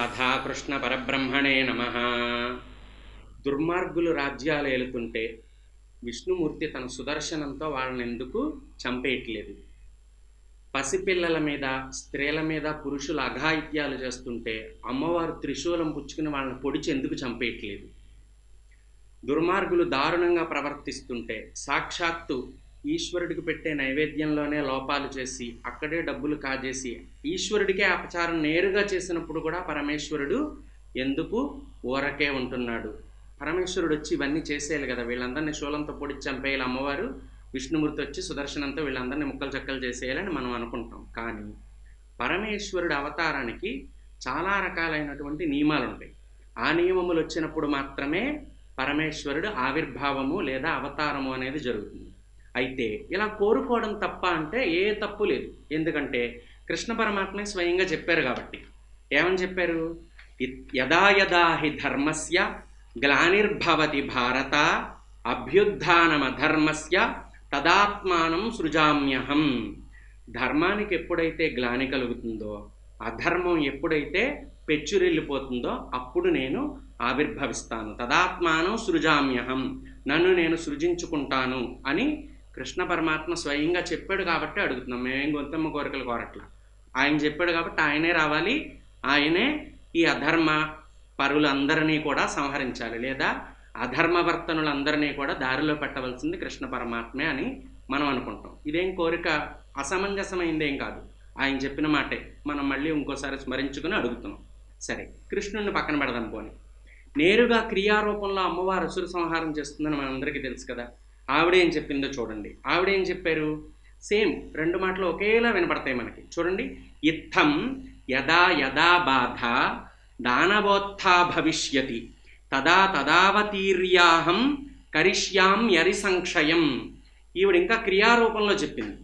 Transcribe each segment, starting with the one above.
రాధాకృష్ణ పరబ్రహ్మణే నమ. దుర్మార్గులు రాజ్యాలు ఏలుతుంటే విష్ణుమూర్తి తన సుదర్శనంతో వాళ్ళని ఎందుకు చంపేయట్లేదు? పసిపిల్లల మీద స్త్రీల మీద పురుషులు అఘాయిత్యాలు చేస్తుంటే అమ్మవారు త్రిశూలం పుచ్చుకుని వాళ్ళని పొడిచి ఎందుకు చంపేయట్లేదు? దుర్మార్గులు దారుణంగా ప్రవర్తిస్తుంటే సాక్షాత్తు ఈశ్వరుడికి పెట్టే నైవేద్యంలోనే లోపాలు చేసి అక్కడే డబ్బులు కాజేసి ఈశ్వరుడికే అపచారం నేరుగా చేసినప్పుడు కూడా పరమేశ్వరుడు ఎందుకు ఊరకే ఉంటున్నాడు? పరమేశ్వరుడు వచ్చి ఇవన్నీ చేసేయాలి కదా. వీళ్ళందరినీ శూలంతో పొడిచి చంపేయాలి అమ్మవారు. విష్ణుమూర్తి వచ్చి సుదర్శనంతో వీళ్ళందరినీ ముక్కలు చక్కలు చేసేయాలని మనం అనుకుంటాం. కానీ పరమేశ్వరుడు అవతారానికి చాలా రకాలైనటువంటి నియమాలు ఉంటాయి. ఆ నియమములు వచ్చినప్పుడు మాత్రమే పరమేశ్వరుడు ఆవిర్భావము లేదా అవతారము అనేది జరుగుతుంది. అయితే ఇలా కోరుకోవడం తప్ప అంటే ఏ తప్పు లేదు. ఎందుకంటే కృష్ణ పరమాత్మే స్వయంగా చెప్పారు కాబట్టి. ఏమని చెప్పారు? యదా యదా హి ధర్మస్య గ్లానిర్భవతి భారత అభ్యుత్నమధర్మస్య తదాత్మానం సృజామ్యహం. ధర్మానికి ఎప్పుడైతే గ్లాని కలుగుతుందో అధర్మం ఎప్పుడైతే పెచ్చురెళ్ళిపోతుందో అప్పుడు నేను ఆవిర్భవిస్తాను. తదాత్మానం సృజామ్యహం. నన్ను నేను సృజించుకుంటాను అని కృష్ణ పరమాత్మ స్వయంగా చెప్పాడు కాబట్టి అడుగుతున్నాం. మేమేం గొంతమ్మ కోరికలు కోరట్లా. ఆయన చెప్పాడు కాబట్టి ఆయనే రావాలి. ఆయనే ఈ అధర్మ పరులందరినీ కూడా సంహరించాలి లేదా అధర్మవర్తనులందరినీ కూడా దారిలో పెట్టవలసింది కృష్ణ పరమాత్మే అని మనం అనుకుంటాం. ఇదేం కోరిక? అసమంజసమైందేం కాదు. ఆయన చెప్పిన మాటే మనం మళ్ళీ ఇంకోసారి స్మరించుకుని అడుగుతున్నాం. సరే కృష్ణుడిని పక్కన పెడదాం పోని. నేరుగా క్రియారూపంలో అమ్మవారు అసురు సంహారం చేస్తుందని మనందరికీ తెలుసు కదా. ఆవిడేం చెప్పిందో చూడండి. ఆవిడేం చెప్పారు? సేమ్ రెండు మాటలు ఒకేలా వినపడతాయి మనకి. చూడండి. ఇత్థం యదా యదా బాధ దానవోత్థా భవిష్యతి. తదా తదావతీర్యాహం కరిష్యాం యరి సంక్షయం. ఈవిడ ఇంకా క్రియారూపంలో చెప్పింది.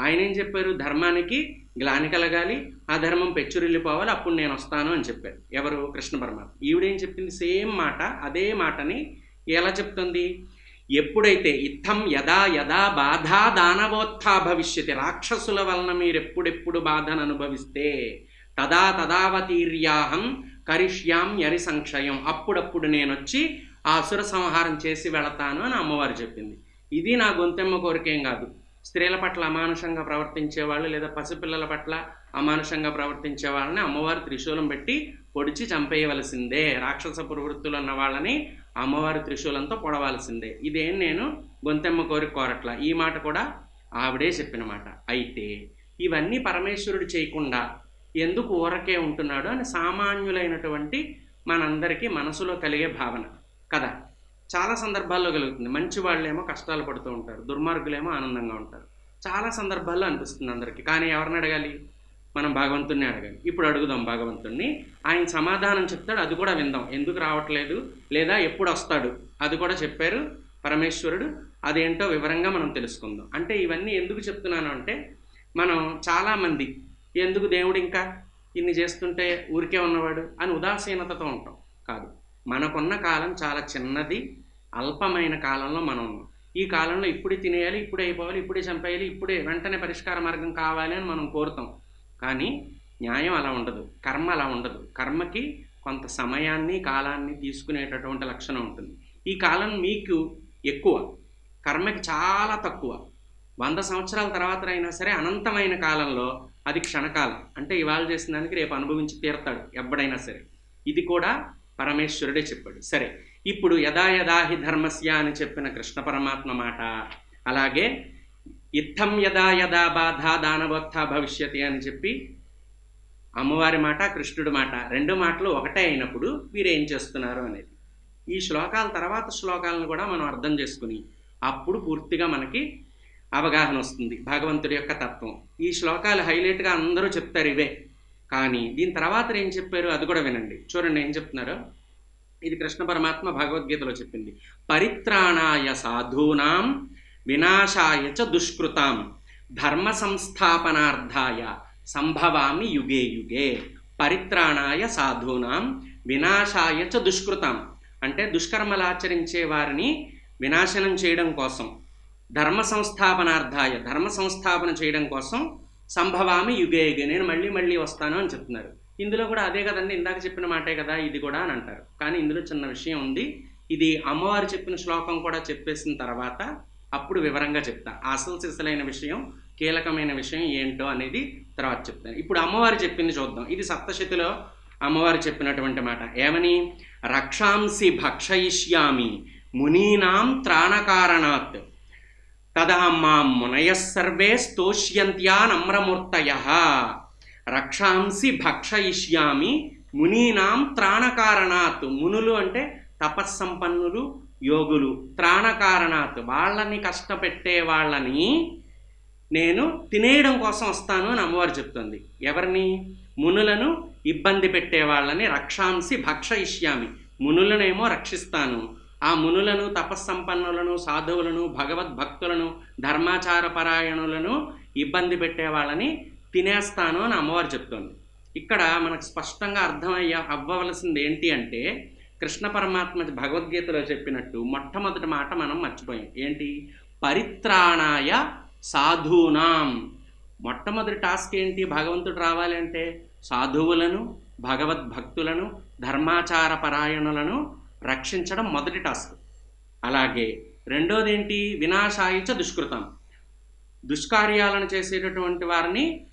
ఆయన ఏం చెప్పారు? ధర్మానికి గ్లాని కలగాలి ఆ ధర్మం పెచ్చురిల్లిపోవాలి అప్పుడు నేను వస్తాను అని చెప్పారు. ఎవరు? కృష్ణ పరమాత్మ. ఈవిడేం చెప్పింది? సేమ్ మాట అదే మాటని ఎలా చెప్తుంది? ఎప్పుడైతే ఇత్థం యదా యదా బాధా దానవోత్థా భవిష్యతి రాక్షసుల వలన మీరు ఎప్పుడెప్పుడు బాధను అనుభవిస్తే తదా తదావతీర్యాహం కరిష్యాం యరి సంక్షయం. అప్పుడప్పుడు నేను వచ్చి ఆ అసుర సంహారం చేసి వెళతాను అని అమ్మవారు చెప్పింది. ఇది నా గొంతెమ్మ కోరికేం కాదు. స్త్రీల పట్ల అమానుషంగా ప్రవర్తించే వాళ్ళు లేదా పసిపిల్లల పట్ల అమానుషంగా ప్రవర్తించే వాళ్ళని అమ్మవారు త్రిశూలం పెట్టి పొడిచి చంపేయవలసిందే. రాక్షస ప్రవృత్తులు ఉన్న వాళ్ళని అమ్మవారి త్రిశూలంతో పొడవాల్సిందే. ఇదేం నేను గొంతెమ్మ కోరి కోరట్ల. ఈ మాట కూడా ఆవిడే చెప్పిన మాట అయితే ఇవన్నీ పరమేశ్వరుడు చేయకుండా ఎందుకు ఊరకే ఉంటున్నాడు అని సామాన్యులైనటువంటి మనందరికీ మనసులో కలిగే భావన. కదా? చాలా సందర్భాల్లో కలుగుతుంది. మంచి వాళ్ళేమో కష్టాలు పడుతూ ఉంటారు. దుర్మార్గులేమో ఆనందంగా ఉంటారు. చాలా సందర్భాల్లో అనిపిస్తుంది అందరికీ. కానీ ఎవరిని అడగాలి? మనం భగవంతుణ్ణి అడగాలి. ఇప్పుడు అడుగుదాం భగవంతుణ్ణి. ఆయన సమాధానం చెప్తాడు. అది కూడా విందాం. ఎందుకు రావట్లేదు? లేదా ఎప్పుడు వస్తాడు? అది కూడా చెప్పారు పరమేశ్వరుడు. అదేంటో వివరంగా మనం తెలుసుకుందాం. అంటే ఇవన్నీ ఎందుకు చెప్తున్నాను అంటే మనం చాలామంది ఎందుకు దేవుడు ఇంకా ఇన్ని చేస్తుంటే ఊరికే ఉన్నవాడు అని ఉదాసీనతతో ఉంటాం. కాదు. మనకున్న కాలం చాలా చిన్నది. అల్పమైన కాలంలో మనం ఉన్నాం. ఈ కాలంలో ఇప్పుడే తినేయాలి ఇప్పుడే అయిపోవాలి ఇప్పుడే చంపేయాలి ఇప్పుడే వెంటనే పరిష్కార మార్గం కావాలి అని మనం కోరుతాం. కానీ న్యాయం అలా ఉండదు. కర్మ అలా ఉండదు. కర్మకి కొంత సమయాన్ని కాలాన్ని తీసుకునేటటువంటి లక్షణం ఉంటుంది. ఈ కాలం మీకు ఎక్కువ కర్మకి చాలా తక్కువ. వంద సంవత్సరాల తర్వాత అయినా సరే అనంతమైన కాలంలో అది క్షణకాలం. అంటే ఇవాళ చేసిన దానికి రేపు అనుభవించి తీరతాడు ఎప్పుడైనా సరే. ఇది కూడా పరమేశ్వరుడే చెప్పాడు. సరే ఇప్పుడు యదా యదా హి ధర్మస్య అని చెప్పిన కృష్ణ పరమాత్మ మాట అలాగే ఇత్థం యదా యదా బాధ దానవత్థ భవిష్యతి అని చెప్పి అమ్మవారి మాట కృష్ణుడి మాట రెండు మాటలు ఒకటే అయినప్పుడు వీరేం చేస్తున్నారు అనేది. ఈ శ్లోకాల తర్వాత శ్లోకాలను కూడా మనం అర్థం చేసుకుని అప్పుడు పూర్తిగా మనకి అవగాహన వస్తుంది భగవంతుడి యొక్క తత్వం. ఈ శ్లోకాలు హైలైట్గా అందరూ చెప్తారు ఇవే. కానీ దీని తర్వాత ఏం చెప్పారు అది కూడా వినండి. చూడండి ఏం చెప్తున్నారు? ఇది కృష్ణ పరమాత్మ భగవద్గీతలో చెప్పింది. పరిత్రాణాయ సాధూనాం వినాశాయ చ దుష్కృతాం ధర్మ సంస్థాపనార్థాయ సంభవామి యుగే యుగే. పరిత్రాణాయ సాధూనాం వినాశాయ చ దుష్కృతాం. అంటే దుష్కర్మలు ఆచరించే వారిని వినాశనం చేయడం కోసం ధర్మ సంస్థాపనార్థాయ ధర్మ సంస్థాపన చేయడం కోసం సంభవామి యుగే యుగే. నేను మళ్ళీ మళ్ళీ వస్తాను అని చెప్తున్నారు. ఇందులో కూడా అదే కదండి ఇందాక చెప్పిన మాటే కదా ఇది కూడా అని అంటారు. కానీ ఇందులో చిన్న విషయం ఉంది. ఇది అమ్మవారు చెప్పిన శ్లోకం కూడా చెప్పేసిన తర్వాత అప్పుడు వివరంగా చెప్తా అసలు సిసలైన విషయం కీలకమైన విషయం ఏంటో అనేది తర్వాత చెప్తాను. ఇప్పుడు అమ్మవారు చెప్పింది చూద్దాం. ఇది సప్తశతిలో అమ్మవారు చెప్పినటువంటి మాట. ఏమని? రక్షాంసి భక్షయిష్యామి మునీనాం త్రాణకారణాత్. తదా మా మునయ సర్వే స్తోష్యంత్యా నమ్రమూర్తయ. రక్షాంసి భక్షయిష్యామి మునీనాం త్రాణకారణాత్. మునులు అంటే తపస్సంపన్నులు యోగులు. త్రాణకారణాత్. వాళ్ళని కష్టపెట్టే వాళ్ళని నేను తినేయడం కోసం వస్తాను అని అమ్మవారు చెప్తుంది. ఎవరిని? మునులను ఇబ్బంది పెట్టే వాళ్ళని రక్షాంసి భక్షయిష్యామి. మునులనేమో రక్షిస్తాను. ఆ మునులను తపస్సంపన్నులను సాధువులను భగవద్భక్తులను ధర్మాచార పరాయణులను ఇబ్బంది పెట్టే వాళ్ళని తినేస్తాను అని అమ్మవారు చెప్తోంది. ఇక్కడ మనకు స్పష్టంగా అర్థమయ్య అవ్వవలసింది ఏంటి అంటే కృష్ణ పరమాత్మ భగవద్గీతలో చెప్పినట్టు మొట్టమొదటి మాట మనం మర్చిపోయాం. ఏంటి? పరిత్రాణాయ సాధూనాం. మొట్టమొదటి టాస్క్ ఏంటి? భగవంతుడు రావాలి అంటే సాధువులను భగవద్భక్తులను ధర్మాచార పరాయణులను రక్షించడం మొదటి టాస్క్. అలాగే రెండోది ఏంటి? వినాశాయిచ దుష్కృతం. దుష్కార్యాలను చేసేటటువంటి వారిని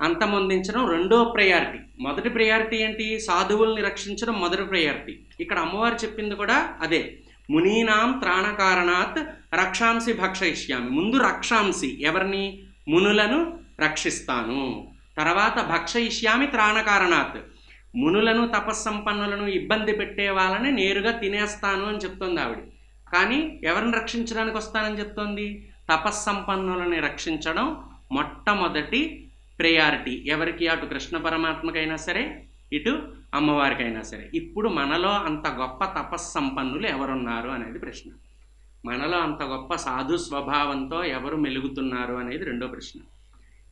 అంతమొందించడం రెండో ప్రయారిటీ మొదటి ప్రయారిటీ ఏంటి? సాధువుల్ని రక్షించడం మొదటి ప్రయారిటీ ఇక్కడ అమ్మవారు చెప్పింది కూడా అదే. మునీనాం త్రాణకారణాత్ రక్షాంసి భక్షయిష్యామి. ముందు రక్షాంసి ఎవరిని? మునులను రక్షిస్తాను. తర్వాత భక్షయిష్యామి త్రాణకారణాత్. మునులను తపస్సంపన్నులను ఇబ్బంది పెట్టే వాళ్ళని నేరుగా తినేస్తాను అని చెప్తుంది ఆవిడ. కానీ ఎవరిని రక్షించడానికి వస్తానని చెప్తోంది? తపస్సంపన్నులని రక్షించడం మొట్టమొదటి ప్రయారిటీ. ఎవరికి? అటు కృష్ణ పరమాత్మకైనా సరే ఇటు అమ్మవారికైనా సరే. ఇప్పుడు మనలో అంత గొప్ప తపస్సంపన్నులు ఎవరున్నారు అనేది ప్రశ్న. మనలో అంత గొప్ప సాధు స్వభావంతో ఎవరు మెలుగుతున్నారు అనేది రెండో ప్రశ్న.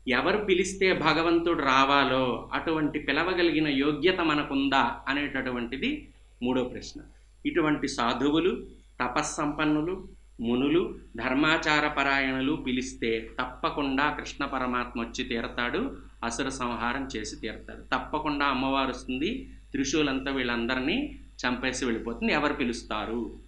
ఎవరు పిలిస్తే భగవంతుడు రావాలో అటువంటి పిలవగలిగిన యోగ్యత మనకుందా అనేటటువంటిది మూడో ప్రశ్న. ఇటువంటి సాధువులు తపస్సంపన్నులు మునులు ధర్మాచార పరాయణులు పిలిస్తే తప్పకుండా కృష్ణ పరమాత్మ వచ్చి తీరతాడు అసుర సంహారం చేసి తీరతాడు. తప్పకుండా అమ్మవారు వస్తుంది త్రిశూలంతా వీళ్ళందరినీ చంపేసి వెళ్ళిపోతుంది ఎవరు పిలుస్తారు?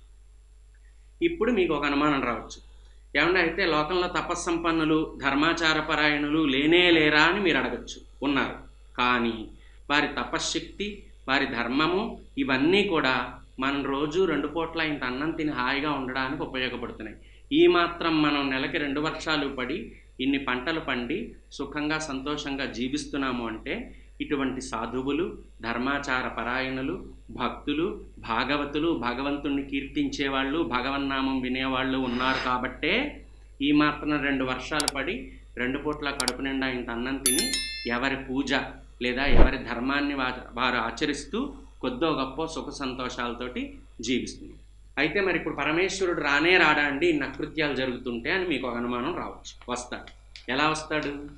ఇప్పుడు మీకు ఒక అనుమానం రావచ్చు. ఏమన్నా అయితే లోకంలో తపస్సంపన్నులు ధర్మాచార పరాయణులు లేనే లేరా అని మీరు అడగచ్చు ఉన్నారు. కానీ వారి తపశ్శక్తి వారి ధర్మము ఇవన్నీ కూడా మనం రోజు రెండు పూట్ల ఇంత అన్నం తిని హాయిగా ఉండడానికి ఉపయోగపడుతున్నాయి. ఈ మాత్రం మనం నెలకి రెండు వర్షాలు పడి ఇన్ని పంటలు పండి సుఖంగా సంతోషంగా జీవిస్తున్నాము అంటే ఇటువంటి సాధువులు ధర్మాచార పరాయణులు భక్తులు భాగవతులు భగవంతుణ్ణి కీర్తించేవాళ్ళు భగవన్నామం వినేవాళ్ళు ఉన్నారు కాబట్టే ఈ మాత్రం రెండు వర్షాలు పడి రెండు పూట్ల కడుపు నిండా ఇంత అన్నం తిని ఎవరి పూజ లేదా ఎవరి ధర్మాన్ని వారు ఆచరిస్తూ కొద్దో గొప్ప సుఖ సంతోషాలతోటి జీవిస్తుంది. అయితే మరి ఇప్పుడు పరమేశ్వరుడు రానే రాడా అండి? ఇన్ని అకృత్యాలు జరుగుతుంటే అని మీకు ఒక అనుమానం రావచ్చు. వస్తాడు. ఎలా వస్తాడు?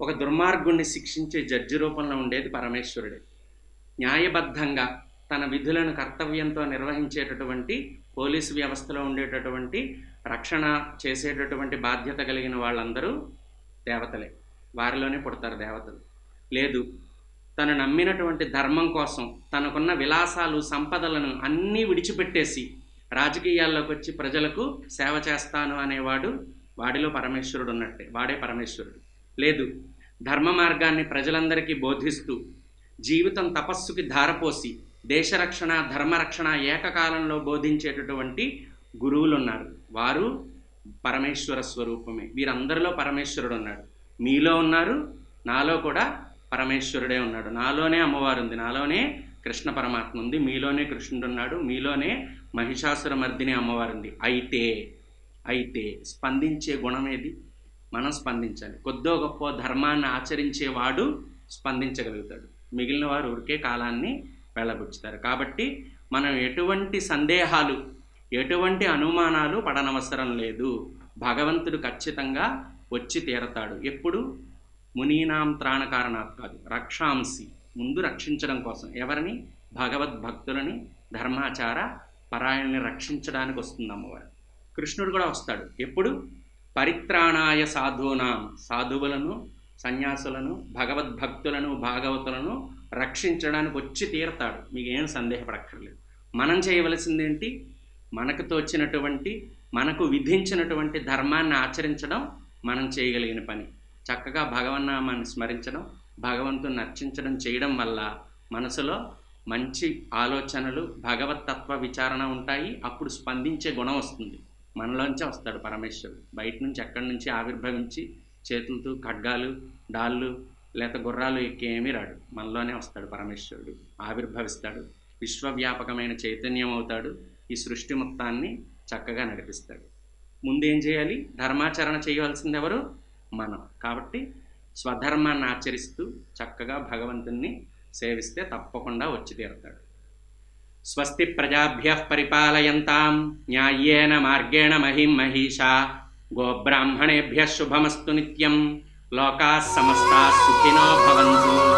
ఒక దుర్మార్గుణ్ణి శిక్షించే జడ్జి రూపంలో ఉండేది పరమేశ్వరుడే. న్యాయబద్ధంగా తన విధులను కర్తవ్యంతో నిర్వహించేటటువంటి పోలీసు వ్యవస్థలో ఉండేటటువంటి రక్షణ చేసేటటువంటి బాధ్యత కలిగిన వాళ్ళందరూ దేవతలే. వారిలోనే పుడతారు దేవతలు. లేదు తను నమ్మినటువంటి ధర్మం కోసం తనకున్న విలాసాలు సంపదలను అన్నీ విడిచిపెట్టేసి రాజకీయాల్లోకి వచ్చి ప్రజలకు సేవ చేస్తాను అనేవాడు వాడిలో పరమేశ్వరుడు ఉన్నట్టే వాడే పరమేశ్వరుడు. లేదు ధర్మ మార్గాన్ని ప్రజలందరికీ బోధిస్తూ జీవితం తపస్సుకి ధారపోసి దేశరక్షణ ధర్మరక్షణ ఏకకాలంలో బోధించేటటువంటి గురువులు ఉన్నారు వారు పరమేశ్వర స్వరూపమే. వీరందరిలో పరమేశ్వరుడు ఉన్నాడు. మీలో ఉన్నారు నాలో కూడా పరమేశ్వరుడే ఉన్నాడు. నాలోనే అమ్మవారు ఉంది. నాలోనే కృష్ణ పరమాత్మ ఉంది. మీలోనే కృష్ణుడు ఉన్నాడు. మీలోనే మహిషాసుర మర్దిని అమ్మవారు ఉంది. అయితే అయితే స్పందించే గుణం ఏది? మనం స్పందించాలి. కొద్దో గొప్ప ధర్మాన్ని ఆచరించేవాడు స్పందించగలుగుతాడు. మిగిలిన వారు ఊరికే కాలాన్ని వెళ్ళబుచ్చుతారు. కాబట్టి మనం ఎటువంటి సందేహాలు ఎటువంటి అనుమానాలు పడనవసరం లేదు. భగవంతుడు ఖచ్చితంగా వచ్చి తీరతాడు. ఎప్పుడు? మునీనాం త్రాణకారణాత్ కాదు రక్షాంసి. ముందు రక్షించడం కోసం ఎవరిని? భగవద్భక్తులని ధర్మాచార పరాయణని రక్షించడానికి వస్తుంది అమ్మవారు. కృష్ణుడు కూడా వస్తాడు. ఎప్పుడు? పరిత్రాణాయ సాధూనాం. సాధువులను సన్యాసులను భగవద్భక్తులను భాగవతులను రక్షించడానికి వచ్చి తీరతాడు. మీకేం సందేహపడక్కర్లేదు. మనం చేయవలసిందేంటి? మనకు తోచినటువంటి మనకు విధించినటువంటి ధర్మాన్ని ఆచరించడం మనం చేయగలిగిన పని. చక్కగా భగవన్నామాన్ని స్మరించడం భగవంతుని అర్చించడం చేయడం వల్ల మనసులో మంచి ఆలోచనలు భగవతత్వ విచారణ ఉంటాయి. అప్పుడు స్పందించే గుణం వస్తుంది. మనలోంచే వస్తాడు పరమేశ్వరుడు. బయట నుంచి ఎక్కడి నుంచి ఆవిర్భవించి చేతులతో ఖడ్గాలు డాళ్ళు లేక గుర్రాలు ఎక్కి ఏమీ రాడు. మనలోనే వస్తాడు పరమేశ్వరుడు. ఆవిర్భవిస్తాడు. విశ్వవ్యాపకమైన చైతన్యం అవుతాడు. ఈ సృష్టి మొత్తాన్ని చక్కగా నడిపిస్తాడు. ముందేం చేయాలి? ధర్మాచరణ చేయవలసింది ఎవరు మనం. కాబట్టి స్వధర్మాన్ని ఆచరిస్తూ చక్కగా భగవంతుణ్ణి సేవిస్తే తప్పకుండా వచ్చి తీరుతాడు. స్వస్తి ప్రజాభ్య పరిపాలయంతాం న్యాయేన మార్గేణ మహిం మహిషా గోబ్రాహ్మణేభ్య శుభమస్తు నిత్యం లోకా సమస్తా సుఖినో భవంతు.